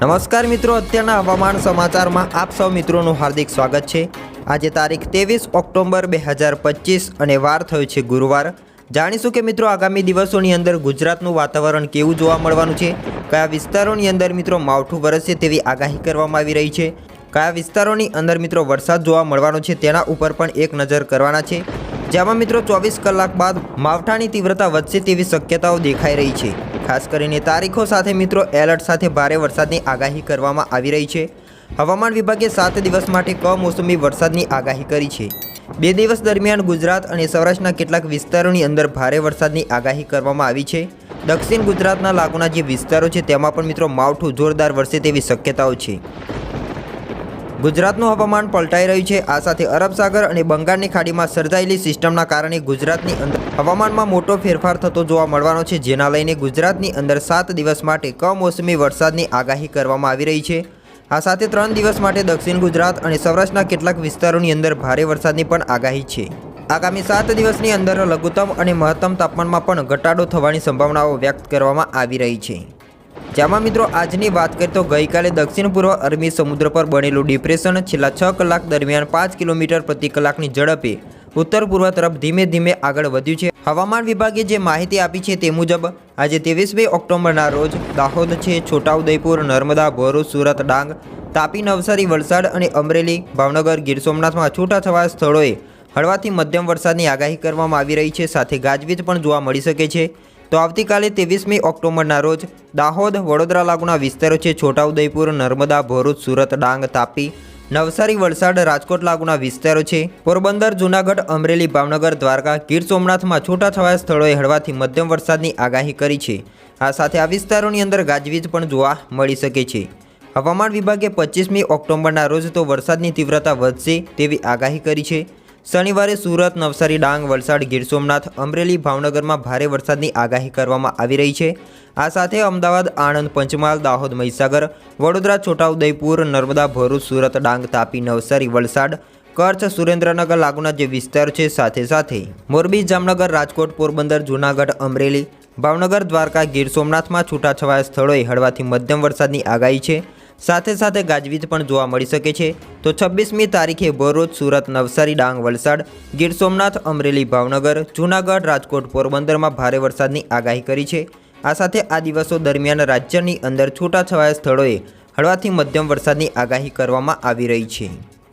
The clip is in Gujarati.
નમસ્કાર મિત્રો, અત્યારના હવામાન સમાચારમાં આપ સૌ મિત્રોનું હાર્દિક સ્વાગત છે. આજે તારીખ ત્રેવીસ ઓક્ટોબર બે હજાર પચીસ અને વાર થયો છે ગુરુવાર. જાણીશું કે મિત્રો, આગામી દિવસોની અંદર ગુજરાતનું વાતાવરણ કેવું જોવા મળવાનું છે? કયા વિસ્તારોની અંદર મિત્રો માવઠું વરસશે તેવી આગાહી કરવામાં આવી રહી છે? કયા વિસ્તારોની અંદર મિત્રો વરસાદ જોવા મળવાનો છે તેના ઉપર પણ એક નજર કરવાના છે. જેમાં મિત્રો ચોવીસ કલાક બાદ માવઠાની તીવ્રતા વધશે તેવી શક્યતાઓ દેખાઈ રહી છે. ખાસ કરીને તારીખો સાથે મિત્રો, એલર્ટ સાથે ભારે વરસાદની આગાહી કરવામાં આવી રહી છે. હવામાન વિભાગે સાત દિવસ માટે કમોસમી વરસાદની આગાહી કરી છે. બે દિવસ દરમિયાન ગુજરાત અને સૌરાષ્ટ્રના કેટલાક વિસ્તારોની અંદર ભારે વરસાદની આગાહી કરવામાં આવી છે. દક્ષિણ ગુજરાતના લાગુના જે વિસ્તારો છે, તેમાં પણ મિત્રો માવઠું જોરદાર વરસે તેવી શક્યતાઓ છે. ગુજરાતનું હવામાન પલટાઈ રહ્યું છે. આ સાથે અરબ સાગર અને બંગાળની ખાડીમાં સર્જાયેલી સિસ્ટમના કારણે ગુજરાતની અંદર હવામાનમાં મોટો ફેરફાર થતો જોવા મળવાનો છે, જેના લઈને ગુજરાતની અંદર સાત દિવસ માટે કમોસમી વરસાદની આગાહી કરવામાં આવી રહી છે. આ સાથે ત્રણ દિવસ માટે દક્ષિણ ગુજરાત અને સૌરાષ્ટ્રના કેટલાક વિસ્તારોની અંદર ભારે વરસાદની પણ આગાહી છે. આગામી સાત દિવસની અંદર લઘુત્તમ અને મહત્તમ તાપમાનમાં પણ ઘટાડો થવાની સંભાવનાઓ વ્યક્ત કરવામાં આવી રહી છે. જેમાં મિત્રો આજની વાત કરીએ તો ગઈકાલે દક્ષિણ પૂર્વ અરબી સમુદ્ર પર બનેલું ડિપ્રેશન છેલ્લા છ કલાક દરમિયાન પાંચ કિલોમીટર પ્રતિ કલાકની ઝડપે ઉત્તર પૂર્વ તરફ ધીમે ધીમે આગળ વધ્યું છે. હવામાન વિભાગે જે માહિતી આપી છે તે મુજબ, આજે ત્રેવીસમી ઓક્ટોબરના રોજ દાહોદ છે, છોટાઉદેપુર, નર્મદા, ભરૂચ, સુરત, ડાંગ, તાપી, નવસારી, વલસાડ અને અમરેલી, ભાવનગર, ગીર સોમનાથમાં છૂટાછવાયા સ્થળોએ હળવાથી મધ્યમ વરસાદની આગાહી કરવામાં આવી રહી છે. સાથે ગાજવીજ પણ જોવા મળી શકે છે. તો આવતીકાલે ત્રેવીસમી ઓક્ટોબરના રોજ દાહોદ, વડોદરા લાગુના વિસ્તારો છે છોટાઉદેપુર, નર્મદા, ભરૂચ, સુરત, ડાંગ, તાપી, નવસારી, વલસાડ, રાજકોટ લાગુના વિસ્તારો છે. પોરબંદર, જૂનાગઢ, અમરેલી, ભાવનગર, દ્વારકા, ગીર સોમનાથમાં છૂટાછવાયા સ્થળોએ હળવાથી મધ્યમ વરસાદની આગાહી કરી છે. આ સાથે આ વિસ્તારોની અંદર ગાજવીજ પણ જોવા મળી શકે છે. હવામાન વિભાગે પચીસમી ઓક્ટોબરના રોજ તો વરસાદની તીવ્રતા વધશે તેવી આગાહી કરી છે. શનિવારે સુરત, નવસારી, ડાંગ, વલસાડ, ગીર સોમનાથ, અમરેલી, ભાવનગરમાં ભારે વરસાદની આગાહી કરવામાં આવી રહી છે. આ સાથે અમદાવાદ, આણંદ, પંચમહાલ, દાહોદ, મહીસાગર, વડોદરા, છોટાઉદેપુર, નર્મદા, ભરૂચ, સુરત, ડાંગ, તાપી, નવસારી, વલસાડ, કચ્છ, સુરેન્દ્રનગર લાગુના જે વિસ્તાર છે સાથે સાથે મોરબી, જામનગર, રાજકોટ, પોરબંદર, જૂનાગઢ, અમરેલી, ભાવનગર, દ્વારકા, ગીર સોમનાથમાં છૂટાછવાયા સ્થળોએ હળવાથી મધ્યમ વરસાદની આગાહી છે. સાથે સાથે ગાજવીજ પણ જોવા મળી શકે છે. તો છવ્વીસમી તારીખે ભરૂચ, સુરત, નવસારી, ડાંગ, વલસાડ, ગીર સોમનાથ, અમરેલી, ભાવનગર, જૂનાગઢ, રાજકોટ, પોરબંદરમાં ભારે વરસાદની આગાહી કરી છે. આ સાથે આ દિવસો દરમિયાન રાજ્યની અંદર છૂટાછવાયા સ્થળોએ હળવાથી મધ્યમ વરસાદની આગાહી કરવામાં આવી રહી છે.